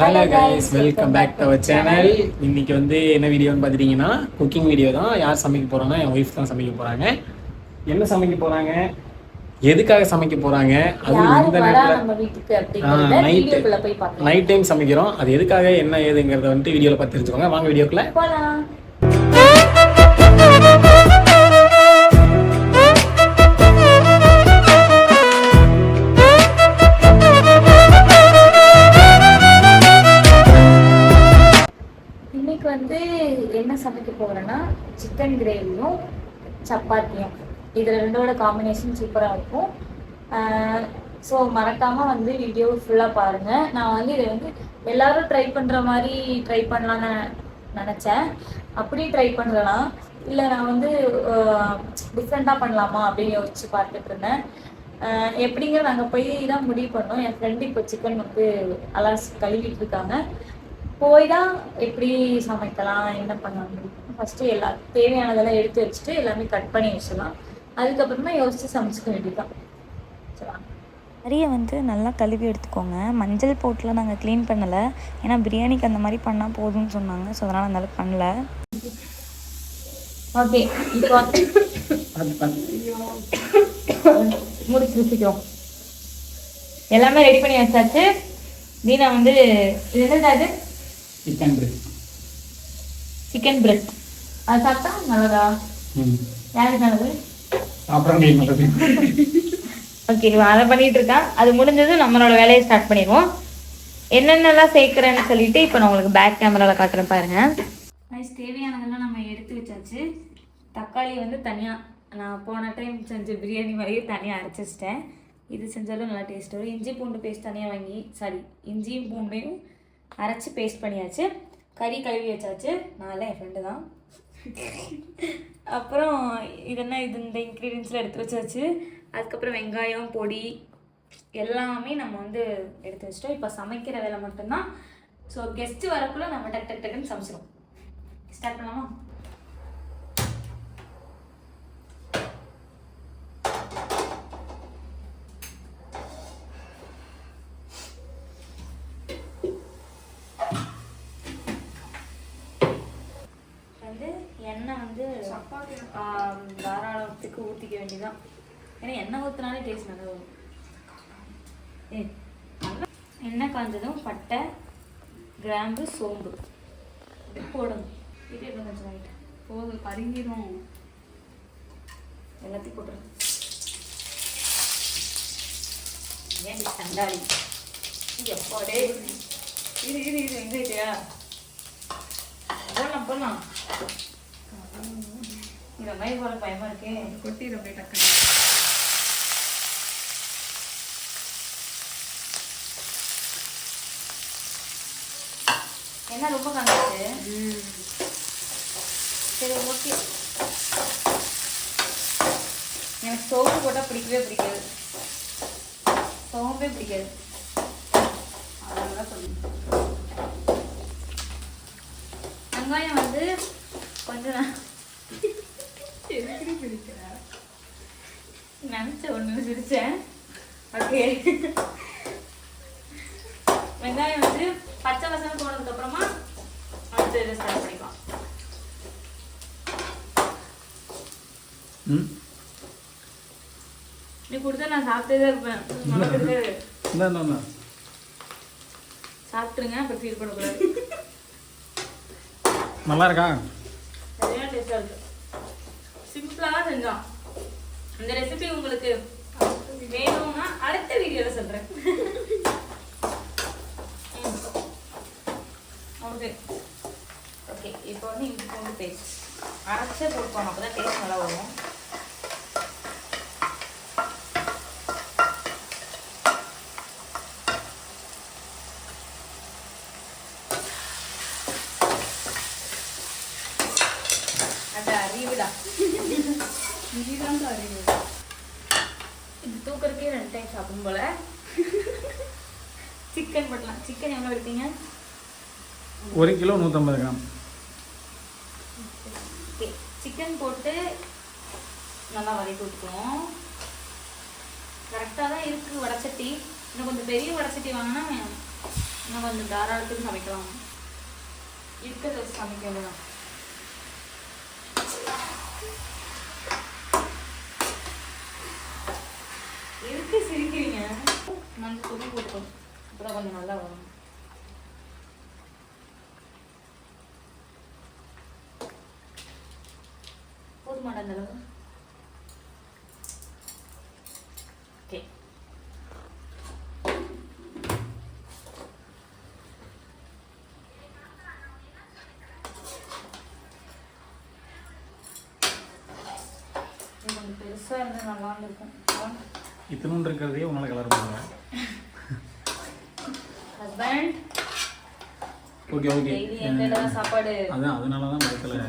Hello guys welcome back to our channel இன்னைக்கு வந்து என்ன வீடியோன்னு பார்த்துட்டீங்கன்னா குக்கிங் வீடியோ தான். யார் சமைக்க போறாங்கன்னா என் ஒய்ஃப் தான் சமைக்க போறாங்க. என்ன சமைக்க போறாங்க? எதுக்காக சமைக்க போறாங்க? அது இந்த நேரத்தில் பார்க்கலாம். நைட் டைம் சமைக்கிறோம். அது எதுக்காக என்ன ஏதுங்கிறத வந்துட்டு வீடியோவில் பார்த்து தெரிஞ்சுக்கோங்க. வாங்க வீடியோக்குள்ள சிக்கன் கிரேவியும் சப்பாத்தியும். இது ரெண்டோட காம்பினேஷன் சூப்பராக இருக்கும். ஸோ மறக்காமல் வந்து வீடியோ ஃபுல்லாக பாருங்கள் நான் வந்து இதை வந்து எல்லாரும் ட்ரை பண்ணுற மாதிரி ட்ரை பண்ணலான்னு நினச்சேன். அப்படி ட்ரை பண்ணலாம். இல்லை நான் வந்து டிஃப்ரெண்ட்டாக பண்ணலாமா அப்படின்னு யோசிச்சு பார்த்துட்டு இருந்தேன். எப்படிங்கிற நாங்கள் போய் தான் முடிவு பண்ணோம். என் ஃப்ரெண்டு இப்போ சிக்கன் வந்து அலாஸ் கழுவிட்டு இருக்காங்க. போய் தான் எப்படி சமைக்கலாம் என்ன பண்ணலாம் ஃபஸ்ட்டு எல்லா தேவையானதெல்லாம் எடுத்து வச்சுட்டு எல்லாமே கட் பண்ணி வச்சிடலாம். அதுக்கப்புறமா யோசிச்சு சமைச்சுக்க வேண்டியதுதான். சரிங்களா கறியை வந்து நல்லா கழுவி எடுத்துக்கோங்க. மஞ்சள் போட்டுலாம் நாங்கள் க்ளீன் பண்ணலை. ஏன்னா பிரியாணிக்கு அந்த மாதிரி பண்ணால் போதும்னு சொன்னாங்க. ஸோ அதனால் அந்த அளவுக்கு பண்ணல. ஓகே இப்போ முடிச்சு வச்சுக்கிறோம் எல்லாமே ரெடி பண்ணி வச்சாச்சு. தீனா வந்து இது என்னது சிக்கன் சிக்கன் பிரெஸ்ட் அது சாப்பிட்டா நல்லதா? யாருக்கு நல்லது? ஓகே அதை பண்ணிட்டு இருக்கான் அது முடிஞ்சதும் நம்மளோட வேலையை ஸ்டார்ட் பண்ணிடுவோம். என்னென்னலாம் சேர்க்குறேன்னு சொல்லிட்டு இப்போ நான் உங்களுக்கு பேக் கேமராவில் காட்டுறேன் பாருங்க. நைஸ் தேவையானதெல்லாம் நம்ம எடுத்து வச்சாச்சு. தக்காளி வந்து தனியாக நான் போன டைம் செஞ்ச பிரியாணி மாதிரியே தனியாக அரைச்சி வச்சிட்டேன் இது செஞ்சாலும் நல்லா டேஸ்ட் வரும். இஞ்சி பூண்டு பேஸ்ட் தனியாக வாங்கி சாரி இஞ்சியும் பூண்டையும் அரைச்சி பேஸ்ட் பண்ணியாச்சு. கறி கழுவி வச்சாச்சு. நான்லாம் என் ஃப்ரெண்டு தான். அப்புறம் இதெல்லாம் இது இந்த இன்க்ரீடியன்ஸ்லாம் எடுத்து வச்சாச்சு. அதுக்கப்புறம் வெங்காயம் பொடி எல்லாமே நம்ம வந்து எடுத்து வச்சிட்டோம். இப்போ சமைக்கிற வேலை மட்டும்தான். ஸோ கெஸ்ட்டு வரக்குள்ளே நம்ம டக் டக் டக்குன்னு சமைச்சிடும் ஸ்டார்ட் பண்ணலாமா வந்து எண்ணெய் வந்து ஆம், தாராளத்துக்கு ஊற்றிக்க வேண்டியதான் ஏன்னா எண்ணெய் ஊற்றினாலே டேஸ்ட் நல்லா வரும் ஏ எண்ணெய் காஞ்சதும் பட்டை கிராம்பு சோம்பு. போடணும். இது எப்படி கொஞ்சம் லைட் போதும் கருங்கிடும் எல்லாத்தையும் போட்டுருங்க ஏன் தண்டாளி எப்பாடே இது இது இது எங்க போடலாம் போடலாம். இந்த மாதிரி போல பயமா இருக்கே. கொட்டிடு அப்படியே டக்குனு. என்ன ரொம்ப காமிச்சு? சரி ஓகே எனக்கு சோப்பு போட்டால் பிடிக்கவே பிடிக்காது. சோம்பே பிடிக்காது. அதனால சொல்லுங்க வெங்காயம் வந்து கொஞ்சம் நான் எதுக்கு பிடிக்கிற நினச்ச ஒன்று சிரிச்சேன் ஓகே. வெங்காயம் வந்து பச்சை வசனம் போனதுக்கு அப்புறமா அடுத்து இதை ஸ்டார்ட் பண்ணிக்கலாம். நீ கொடுத்தா நான் சாப்பிட்டே தான் இருப்பேன் உனக்கு இருக்காது. சாப்பிட்டுருங்க அப்புறம் ஃபீல் பண்ணக்கூடாது. நல்லா இருக்கா? சரியான டேஸ்டாக இருக்கு. சிம்பிளாக செஞ்சோம் இந்த ரெசிபி உங்களுக்கு வேணும்னா அடுத்த வீடியோவில் சொல்கிறேன் ஓகே. ஓகே இப்போ வந்து இஞ்சி பூண்டு பேஸ்ட் அரைச்சே போட்டுக்கோங்க அப்போ தான் டேஸ்ட் நல்லா வரும் அது அறிவுடா இதுதான் அறிவு இது தூக்கறதுக்கே ரெண்டு டைம் சாப்பிடும் போல. சிக்கன் போடலாம் சிக்கன் எவ்வளோ எடுத்தீங்க? ஒரு கிலோ நூற்றம்பது கிராம். ஓகே. சிக்கன் போட்டு நல்லா வதக்கி விட்டுக்கணும் கரெக்டாக தான் இருக்குது வடச்சட்டி இன்னும் கொஞ்சம் பெரிய வடச்சட்டி வாங்கினா இன்னும் கொஞ்சம் தாராளத்துக்கு சமைக்கலாம். இருக்கிறத வச்சு சமைக்க வேண்டாம் எதுக்கு சிரிக்கிறீங்க? மஞ்சள் துணி போட்டோம் அப்புறம் கொஞ்சம் நல்லா வரும். போதுமாடா அந்த அளவு. ஓகே. கொஞ்சம் பெருசாக இருந்தால் நல்லா இருக்கும் இத்தனும் இருக்கிறதையே உங்களால் கலர் பண்ணுவேன் ஹஸ்பண்ட் ஓகே ஓகே சாப்பாடு? அதான் அதனால தான் பயத்தில்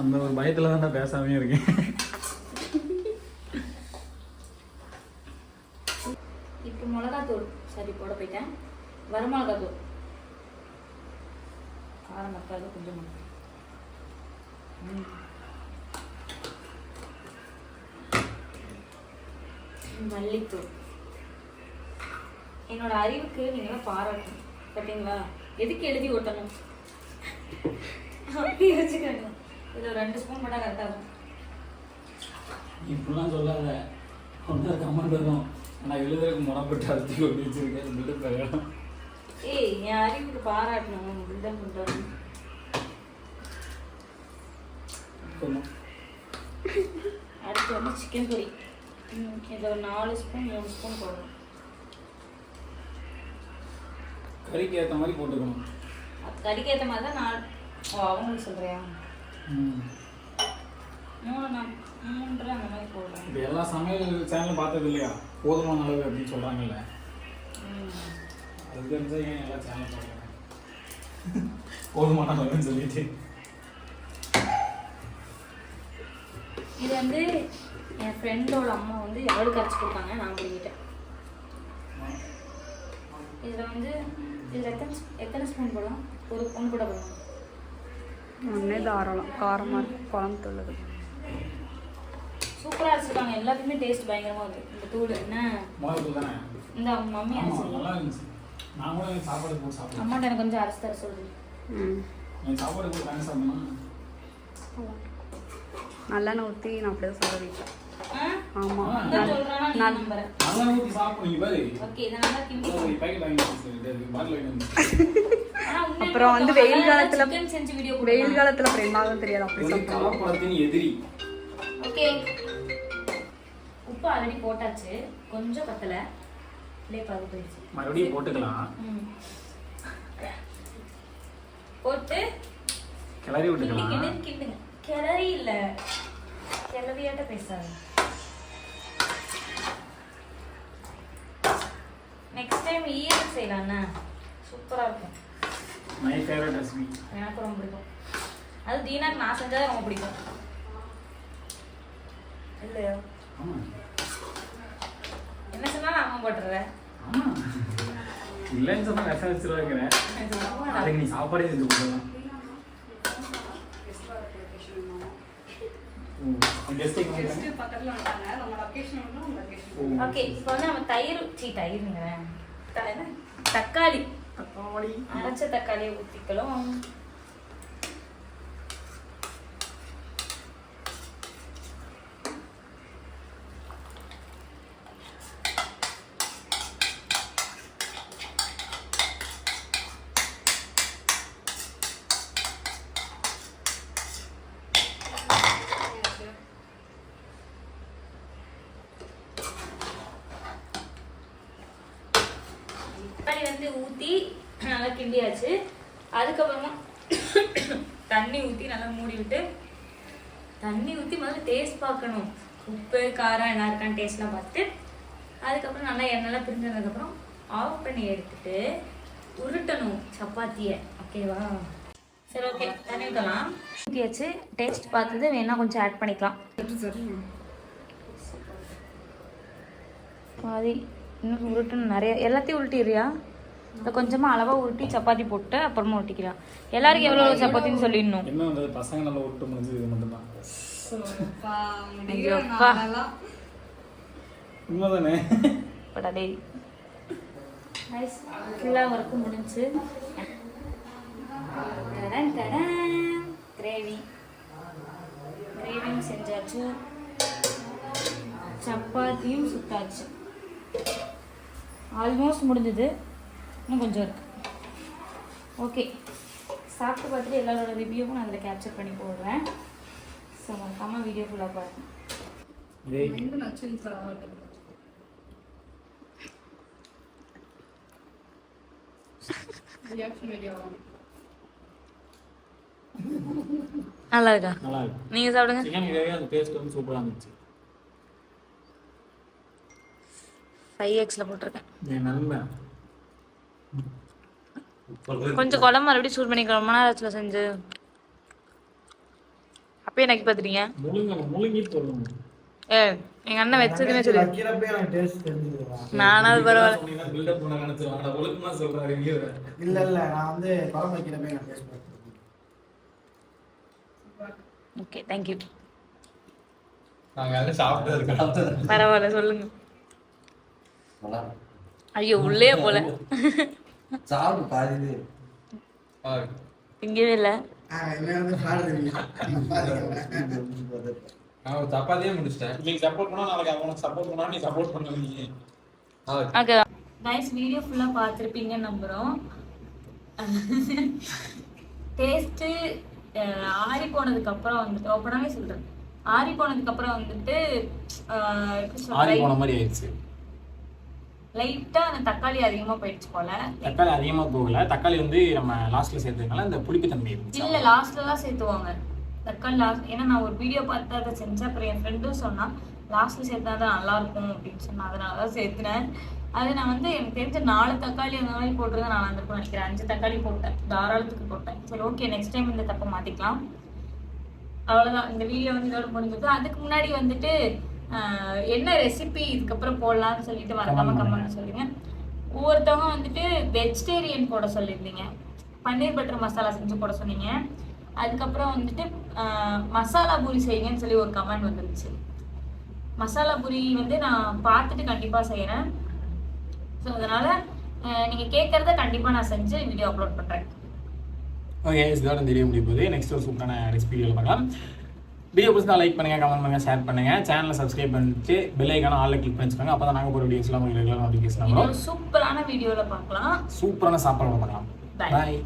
அந்த ஒரு பயத்தில் தான் நான் பேசாமே இருக்கேன். இப்போ மிளகாத்தூள் சரி போட போயிட்டேன். வரமிளகாத்தூள். காரம் மக்காது கொஞ்சம். ம். மல்லித்தூள். என்னோட அறிவுக்கு நீங்க பாராட்டணும். பார்த்தீங்களா எதுக்கு எழுதி ஓட்டணும் அப்படி வச்சுக்கணும் இது ஒரு ரெண்டு ஸ்பூன் போட்டால் கரெக்டாக இருக்கும் இப்படிலாம் சொல்லாத. ஒன்றா கமெண்ட் வரும். நான் எழுதுறதுக்கு முறப்பட்டு அறுத்தி கொண்டு வச்சிருக்கேன். ஏய் என் அறிவுக்கு பாராட்டணும். பில்டப் பண்ணுறோம் அடுத்து வந்து சிக்கன் பொரி இதை ஒரு நாலு ஸ்பூன் மூணு ஸ்பூன் போடணும். கறிக்கு ஏற்ற மாதிரி போட்டுக்கணும். கறிக்கு ஏற்ற மாதிரி தான் நாலு ஓ அவங்களுக்கு சொல்கிறியா ம். மூணு நான் மூன்றரை அந்த மாதிரி போடுறேன். இப்போ எல்லா சமையல் சேனலும் பார்த்தது இல்லையா? போதுமான அளவு அப்படின்னு சொல்கிறாங்கல்ல. அது தெரிஞ்சா ஏன் எல்லா சேனலும் பார்க்குறேன் போதுமான அளவுன்னு சொல்லிட்டு. இது வந்து என் ஃப்ரெண்டோட அம்மா வந்து அவளுக்கு அரைச்சி கொடுத்தாங்க? நான் பிடிக்கிட்டேன் இதில் வந்து இதில் எத்தனை எத்தனை ஸ்பூன் போடலாம்? ஒரு ஒன்று கூட போடணும் ஒன்றே தாராளம். காரமாக இருக்கும் குழம்பு தூள் சூப்பராக அரைச்சிருக்காங்க. எல்லாத்துக்குமே டேஸ்ட் பயங்கரமாக இருக்கு. இந்த தூள் என்ன? இந்த அவங்க மம்மி ஆமாம் அரைச்சி நல்லா இருந்துச்சு. நான் கூட எனக்கு சாப்பாடு போட்டு சாப்பிடுவேன் அம்மாட்ட எனக்கு கொஞ்சம் அரைச்சி தர சொல்லுது ம். எனக்கு சாப்பாடு போட்டு தானே சாப்பிடணும். நல்லெண்ணெய் ஊற்றி நான் அப்படியே சொல்ல வீட்டில் ஆ ஆமாம் அதான் சொல்கிறானா நீ நம்புறேன். சாப்பிடுங்க பாரு. ஓகே இதை நல்லா கிண்டி பாக்கெட் வாங்கி வச்சிருக்கேன் பாட்டில் வாங்கி அப்புறம் வந்து வெயில் காலத்துல- chicken செஞ்சு வீடியோ வெயில் காலத்தில் அப்புறம் என்ன ஆகும் தெரியாது அப்படி கலப்படத்தின் எதிரி. ஓகே. உப்பு ஆல்ரெடி போட்டாச்சு. கொஞ்சம் பத்தல. பாது போயிடுச்சு. மறுபடியும் போட்டுக்கலாம். போட்டு கிளறி விட்டுக்கலாம். கிளறி இல்ல. கிளறியாட்ட பேசாது. நெக்ஸ்ட் டைம் ஈரல் செய்யலாம்ண்ணா சூப்பரா இருக்கும். மை ஃபேவரட் ரெசிபி எனக்கு ரொம்ப பிடிக்கும். அது தீனாக்கு நான் செஞ்சா ரொம்ப பிடிக்கும். இல்லையா? என்ன சொன்னாலும் அம்மா போட்டுறேன் ஆமாம் இல்லைன்னு சொன்னால் விஷம் வச்சிருவாங்கிறேன் அதுக்கு நீ சாப்பாடே செஞ்சு கொடுக்கலாம். ஓகே இப்போ வந்து நம்ம தயிர் சீ தயிருங்கிறேன்? தக்காளி. தக்காளி. அரைச்ச தக்காளியை ஊற்றிக்கலாம் தக்காளி வந்து ஊற்றி நல்லா கிண்டியாச்சு. அதுக்கப்புறமா தண்ணி ஊற்றி நல்லா மூடி விட்டு தண்ணி ஊற்றி முதல்ல டேஸ்ட் பார்க்கணும். உப்பு காரம் என்ன இருக்கான்னு டேஸ்ட்லாம் பார்த்துட்டு அதுக்கப்புறம் நல்லா எண்ணெய்லாம் பிரிஞ்சதுக்கப்புறம் ஆஃப் பண்ணி எடுத்துட்டு உருட்டணும் சப்பாத்தியை. ஓகேவா? சரி ஓகே தண்ணி ஊற்றலாம் ஊற்றியாச்சு டேஸ்ட் பார்த்தது வேணா கொஞ்சம் ஆட் பண்ணிக்கலாம். பாதி. இன்னும் உருட்டணும் நிறைய எல்லாத்தையும் உருட்டிடுறியா? இல்லை கொஞ்சமாக அளவாக உருட்டி சப்பாத்தி போட்டு அப்புறமா உருட்டிக்கலாம் எல்லாருக்கும் எவ்வளோ சப்பாத்தின்னு சொல்லிடணும். என்ன வந்தது பசங்க நல்லா விட்டு முடிஞ்சது இது மட்டும்தான். உண்மைதானே? படா ஃபுல்லாக ஒர்க்கு முடிஞ்சு. தடன் தடன். கிரேவி கிரேவியும் செஞ்சாச்சு. சப்பாத்தியும் சுத்தாச்சு ஆல்மோஸ்ட் முடிஞ்சது. இன்னும் கொஞ்சம் இருக்கு. ஓகே சாப்பிட்டு பார்த்துட்டு எல்லாரோட ரிவ்யூவும் நான் அதில் கேப்சர் பண்ணி போடுறேன். ஸோ மறக்காமல் வீடியோ ஃபுல்லாக பாருங்க. நல்லா இருக்கா? நல்லா இருக்கு. நீங்கள் சாப்பிடுங்க. சிக்கன் கிரேவி அந்த டேஸ்ட் வந்து சூப்பராக இருந்துச்சு. ஃபைவ் எக்ஸில் போட்டிருக்கேன். கொஞ்சம் குழம்பு மறுபடியும் சூடு பண்ணிக்கலாம் ரொம்ப நேரம் ஆச்சுல செஞ்சு. அப்பயே நக்கி பார்த்துட்டீங்க ஏ எங்கள் அண்ணன் வச்சதுமே டேஸ்ட் தெரிஞ்சுதுடா நானாவது பரவாயில்ல. பண்ண இல்ல இல்ல நான் வந்து குழம்பு வைக்கிறப்பே எனக்கு டேஸ்ட் ஓகே தேங்க்யூ நாங்க எல்லாம் சாப்பிட்டு இருக்கோம் பரவாயில்ல சொல்லுங்க. ஐயோ உள்ளே போல. சாப்பிட்டு பாதி திங்கவே இல்லை. நான் சப்பாத்தியே முடிச்சிட்டேன். நீ சப்போர்ட் பண்ணா நாளைக்கு அவனுக்கு சப்போர்ட் பண்ணா நீ சப்போர்ட் பண்ணுவீங்க ஓகே. கைஸ் வீடியோ ஃபுல்லாக பார்த்துருப்பீங்கன்னு நம்புகிறோம் டேஸ்ட்டு ஆறி வந்துட்டு ஆறி போனதுக்கப்புறம் வந்துட்டு அஹ், எப்படி ஆறி சொல்ற போன மாதிரி ஆயிடுச்சு. லைட்டாக அந்த தக்காளி அதிகமாக போயிடுச்சு போல. தக்காளி அதிகமா போகல. தக்காளி வந்து நம்ம லாஸ்ட்ல சேர்த்ததுனால இந்த புளிப்பு தன்மை இருந்துச்சு. இல்லை லாஸ்ட்டில் தான் சேர்த்துவாங்க. தக்காளி லாஸ்ட் ஏன்னா நான் ஒரு வீடியோ பார்த்து அதை செஞ்சேன். அப்புறம் என் ஃப்ரெண்டும் சொன்னான் லாஸ்ட்டில் சேர்த்தா தான் நல்லா இருக்கும் அப்படின்னு சொன்னா அதனால தான் சேர்த்துனேன். அது நான் வந்து எனக்கு தெரிஞ்ச நாலு தக்காளி அந்த மாதிரி போட்டுருந்தா நான் அந்த நினைக்கிறேன். அஞ்சு தக்காளி போட்டேன். தாராளத்துக்கு போட்டேன். சரி ஓகே நெக்ஸ்ட் டைம் இந்த தப்பை மாற்றிக்கலாம் அவ்வளோதான் இந்த வீடியோ வந்து இதோட முடிஞ்சது. அதுக்கு முன்னாடி வந்துட்டு என்ன ரெசிபி இதுக்கப்புறம் போடலாம்னு சொல்லிட்டு மறக்காம கமெண்ட் சொல்லுங்க. ஒவ்வொருத்தவங்க வந்துட்டு வெஜிடேரியன் போட சொல்லியிருந்தீங்க. பன்னீர் பட்டர் மசாலா செஞ்சு போட சொன்னீங்க. அதுக்கப்புறம் வந்துட்டு மசாலா பூரி செய்யுங்கன்னு சொல்லி ஒரு கமெண்ட் வந்துருச்சு மசாலா பூரி வந்து நான் பார்த்துட்டு கண்டிப்பாக செய்கிறேன் ஸோ அதனால் நீங்கள் கேட்குறத கண்டிப்பாக நான் செஞ்சு வீடியோ அப்லோட் பண்ணுறேன் ஓகே இதோட இந்த வீடியோ முடிய போகுது நெக்ஸ்ட் ஒரு சூப்பரான ரெசிபி வீடியோ பார்க்கலாம். வீடியோ பிடிச்சா லைக் பண்ணுங்க கமெண்ட் பண்ணுங்க ஷேர் பண்ணுங்க. சேனலை சப்ஸ்கிரைப் பண்ணிட்டு பெல் ஐக்கான ஆல்ல கிளிக் பண்ணி வச்சுக்கோங்க அப்போ தான் நாங்கள் போகிற வீடியோஸ்லாம் உங்களுக்கு ரெகுலர் நோட்டிஃபிகேஷன் வரும். சூப்பரான வீடியோவில் பார்க்கலாம். சூப்பரான சாப்பாடு பார்க்கலாம். பாய்